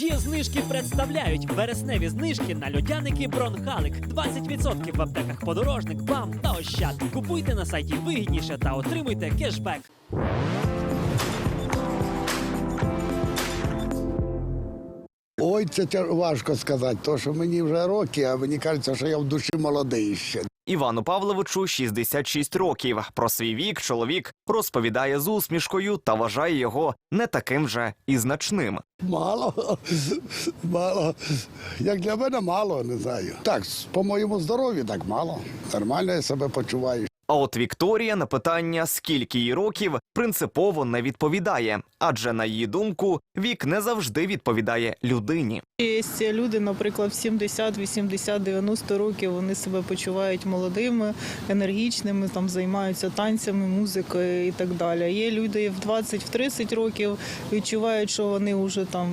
Є знижки представляють вересневі знижки на льодяники Бронхалик. 20% в аптеках подорожник, бам та ощад. Купуйте на сайті вигідніше та отримуйте кешбек. Ой, це важко сказати, то що мені вже роки, а мені кажеться, що я в душі молодий ще. Івану Павловичу 66 років. Про свій вік чоловік розповідає з усмішкою та вважає його не таким вже і значним. Мало, мало. Як для мене мало, не знаю. Так, по моєму здоров'ю так мало. Нормально я себе почуваю. А от Вікторія на питання, скільки їй років, принципово не відповідає, адже на її думку, вік не завжди відповідає людині. Є люди, наприклад, в 70, 80, 90 років вони себе почувають молодими, енергічними, там займаються танцями, музикою і так далі. Є люди в 20, в 30 років відчувають, що вони вже там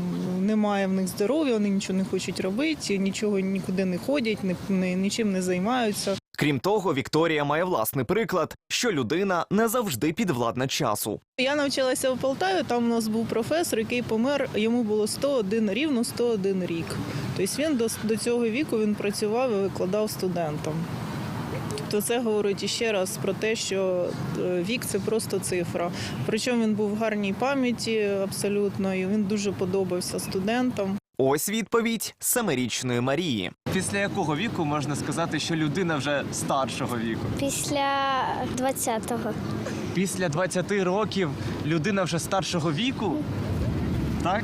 немає в них здоров'я, вони нічого не хочуть робити, нічого нікуди не ходять, ні, ні- нічим не займаються. Крім того, Вікторія має власний приклад, що людина не завжди підвладна часу. Я навчалася в Полтаві, там у нас був професор, який помер, йому було 101, рівно 101 рік. Тобто він до, до цього віку він працював і викладав студентам. Тобто це говорить іще раз про те, що е, вік це просто цифра. Причому він був в гарній пам'яті абсолютно, і він дуже подобався студентам. Ось відповідь семирічної Марії. Після якого віку можна сказати, що людина вже старшого віку? Після 20-го. Після 20 років людина вже старшого віку? Так?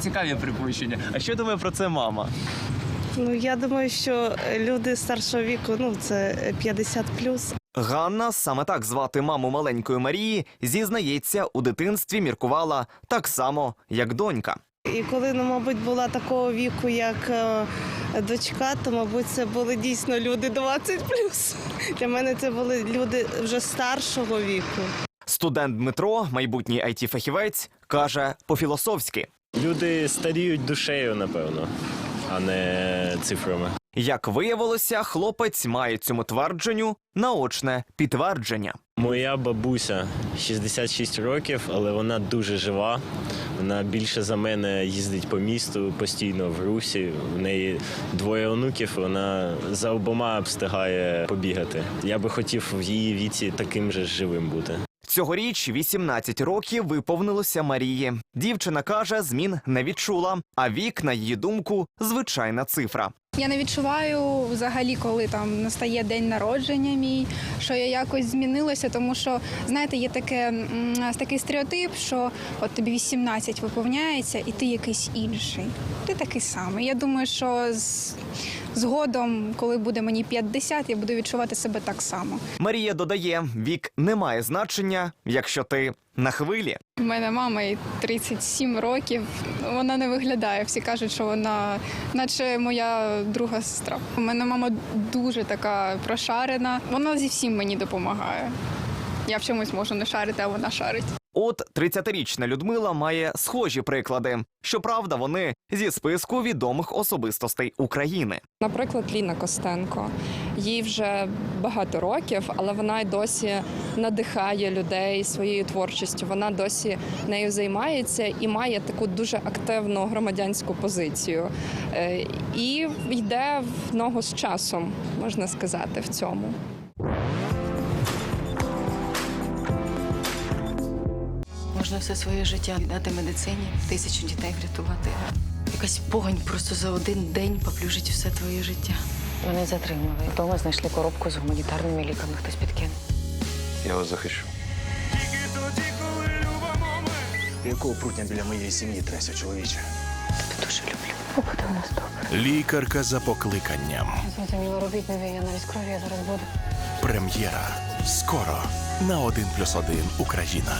Цікаві припущення. А що думає про це мама? Ну я думаю, що люди старшого віку, ну це 50 плюс. Ганна, саме так звати маму маленької Марії, зізнається, у дитинстві міркувала так само, як донька. І коли, ну, мабуть, була такого віку, як е, дочка, то мабуть, це були дійсно люди 20 плюс. Для мене це були люди вже старшого віку. Студент Дмитро, майбутній it фахівець каже по-філософськи. Люди старіють душею, напевно, а не цифрами. Як виявилося, хлопець має цьому твердженню наочне підтвердження. Моя бабуся 66 років, але вона дуже жива. Вона більше за мене їздить по місту постійно в русі. В неї двоє онуків. Вона за обома встигає побігати. Я би хотів в її віці таким же живим бути. Цьогоріч 18 років виповнилося Марії. Дівчина каже, змін не відчула, а вік, на її думку, звичайна цифра. Я не відчуваю взагалі, коли там настає день народження мій, що я якось змінилася, тому що знаєте, є таке такий стереотип, що от тобі 18 виповняється, і ти якийсь інший. Ти такий самий. Я думаю, що з, згодом, коли буде мені 50, я буду відчувати себе так само. Марія додає, вік не має значення, якщо ти на хвилі. У мене мама їй 37 років. Вона не виглядає. Всі кажуть, що вона, наче моя друга сестра. У мене мама дуже така прошарена. Вона зі всім мені допомагає. Я в чомусь можу не шарити, а вона шарить. От 30-річна Людмила має схожі приклади. Щоправда, вони зі списку відомих особистостей України. Наприклад, Ліна Костенко. Їй вже багато років, але вона й досі надихає людей своєю творчістю. Вона досі нею займається і має таку дуже активну громадянську позицію. Е, І йде в ногу з часом, можна сказати, в цьому. Можна все своє життя віддати медицині, тисячу дітей врятувати. Якась погань просто за один день поплюжить все твоє життя. Вони затримали. Вдома знайшли коробку з гуманітарними ліками. Хтось підкинув. Я вас захищу. Якого прутня біля моєї сім'ї треся, чоловіче? Тебе дуже люблю. Побуде у нас добре. Лікарка за покликанням. Зрозуміло, робіть нові, я навіть крові я зараз буду. Прем'єра. Скоро на 1+,1 Україна.